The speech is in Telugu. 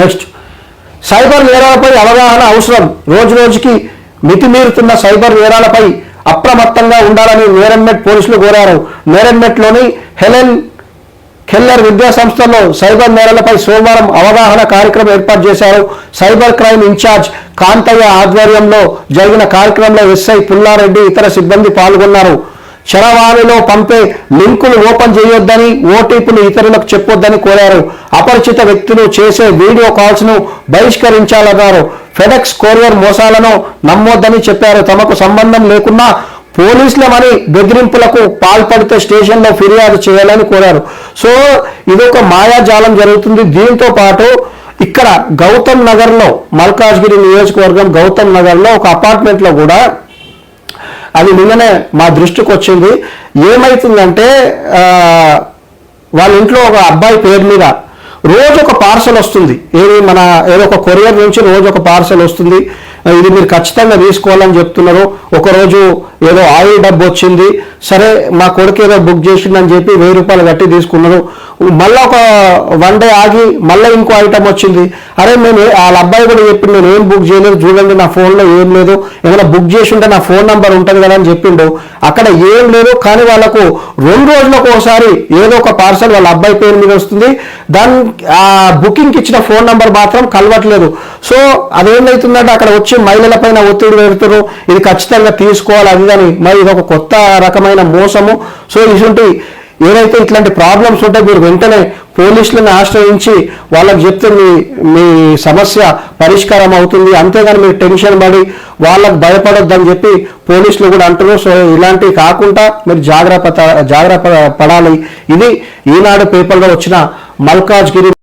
నెక్స్ట్ సైబర్ నేరాలపై అవగాహన అవసరం. రోజు రోజుకి మితిమీరుతున్న సైబర్ నేరాలపై అప్రమత్తంగా ఉండాలని నేరన్మెట్ పోలీసులు కోరారు. నేరన్మెట్లోని హెలెన్ కెల్లర్ విద్యాసంస్థలో సైబర్ నేరాలపై సోమవారం అవగాహన కార్యక్రమం ఏర్పాటు చేశారు. సైబర్ క్రైమ్ ఇన్ఛార్జ్ కాంతయ్య ఆధ్వర్యంలో జరిగిన కార్యక్రమంలో ఎస్ఐ పుల్లారెడ్డి ఇతర సిబ్బంది పాల్గొన్నారు. చరవాణిలో పంపే లింకులు ఓపెన్ చేయొద్దని ఓటీపీలు ఇతరులకు చెప్పొద్దని కోరారు. అపరిచిత వ్యక్తులు చేసే వీడియో కాల్స్ను బహిష్కరించాలన్నారు. ఫెడెక్స్ కొరియర్ మోసాలను నమ్మొద్దని చెప్పారు. తమకు సంబంధం లేకున్నా పోలీసులమని బెదిరింపులకు పాల్పడితే స్టేషన్లో ఫిర్యాదు చేయాలని కోరారు. సో ఇదొక మాయాజాలం జరుగుతుంది. దీంతో పాటు ఇక్కడ గౌతమ్ నగర్లో మల్కాజ్గిరి నియోజకవర్గం గౌతమ్ నగర్లో ఒక అపార్ట్మెంట్లో కూడా అది నిన్ననే మా దృష్టికి వచ్చింది. ఏమవుతుందంటే వాళ్ళ ఇంట్లో ఒక అబ్బాయి పేరు మీద రోజు ఒక పార్సల్ వస్తుంది. ఏది మన ఏదో ఒక కొరియర్ నుంచి రోజు ఒక పార్సల్ వస్తుంది. ఇది మీరు ఖచ్చితంగా తీసుకోవాలని చెప్తున్నారు. ఒకరోజు ఏదో ఆయిల్ డబ్బు వచ్చింది. సరే మా కొడుకు ఏదో బుక్ చేసిందని చెప్పి వెయ్యి రూపాయలు కట్టి తీసుకున్నారు మళ్ళీ ఒక వన్ డే ఆగి మళ్ళీ ఇంకో ఐటమ్ వచ్చింది. అరే నేను వాళ్ళ అబ్బాయి కూడా చెప్పి నేను ఏం బుక్ చేయలేదు చూడండి నా ఫోన్లో ఏం లేదు. ఏమైనా బుక్ చేసి ఉంటే నా ఫోన్ నంబర్ ఉంటుంది కదా అని చెప్పిండు. అక్కడ ఏం లేదు కానీ వాళ్ళకు రెండు రోజులకు ఒకసారి ఏదో ఒక పార్సల్ వాళ్ళ అబ్బాయి పేరు మీద వస్తుంది. దాని ఆ బుకింగ్కి ఇచ్చిన ఫోన్ నంబర్ మాత్రం కలవట్లేదు. సో అదేమైతుందంటే అక్కడ వచ్చి మహిళల పైన ఒత్తిడి పెడుతున్నారు ఇది ఖచ్చితంగా తీసుకోవాలి అది కానీ మరి ఇది ఒక కొత్త రకమైన మోసము. సో ఇటువంటి ఏదైతే ఇట్లాంటి ప్రాబ్లమ్స్ ఉంటే మీరు వెంటనే పోలీసులను ఆశ్రయించి వాళ్ళకి చెప్తే మీ మీ సమస్య పరిష్కారం అవుతుంది. అంతేగాని మీరు టెన్షన్ పడి వాళ్ళకి భయపడొద్దని చెప్పి పోలీసులు కూడా అంటున్నారు. సో ఇలాంటివి కాకుండా మీరు జాగ్రత్త జాగ్రత్త పడాలి. ఇది ఈనాడు పేపర్లో వచ్చిన మల్కాజ్గిరి